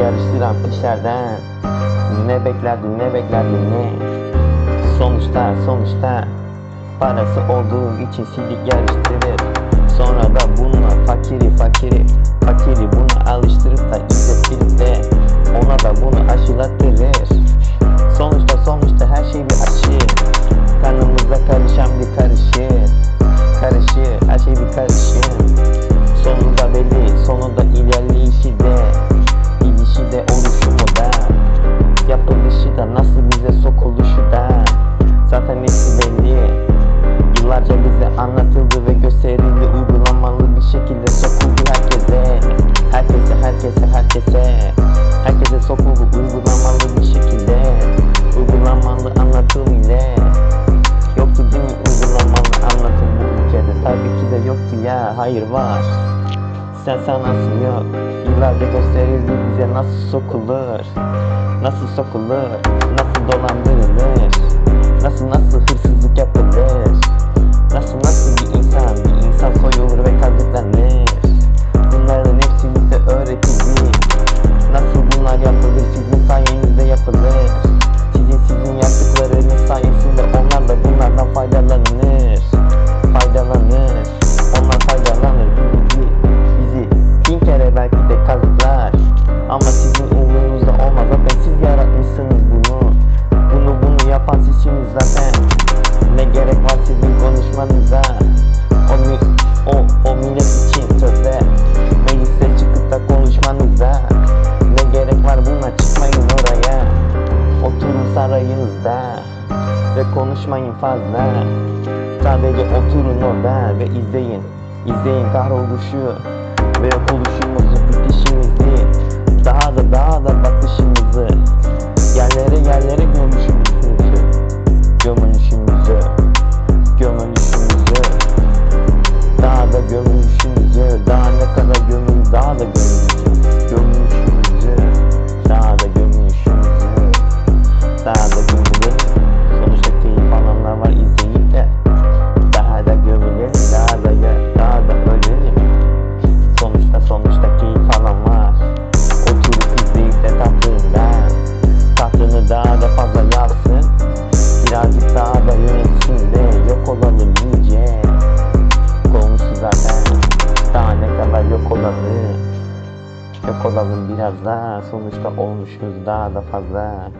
yarıştıran işlerden Ne beklerdin ne beklerdin ne Sonuçta sonuçta Parası olduğu için silik yarıştırır. Sonra da bununla fakiri fakiri Fakiri bu ülkede Tabii ki de ya. Hayır var. Sen sanarsın yok. Yıllarca gösterildi bize nasıl sokulur? Nasıl sokulur? Nasıl dolandırılır? Nasıl nasıl hırsızlık yapılır? Nasıl nasıl bir insan? Bir insan soyulur ve kazıklanır Bunların hepsi bize öğretildi Nasıl bunlar yapılır? Sizin sayenizde yapılır. Sizin sizin yaptıklarınız sayesinde onlar da bunlardan Faydalanır sarayınızda Ve konuşmayın fazla. Sadece oturun orada ve izleyin. İzleyin kahroluşu Ve yok oluşumuzu bitişimizi Daha da daha da batışımızı Yerlere yerlere gömüşümüzü Gömülüşümüzü Sonuçta keyif alan var Oturup izleyip de tatlığından Tatlını daha da fazla yapsın Birazcık daha da yönetsin de Yok olalım iyice Olmuşuz zaten Daha ne kadar yok olalım Yok olalım biraz daha Sonuçta olmuşuz daha da fazla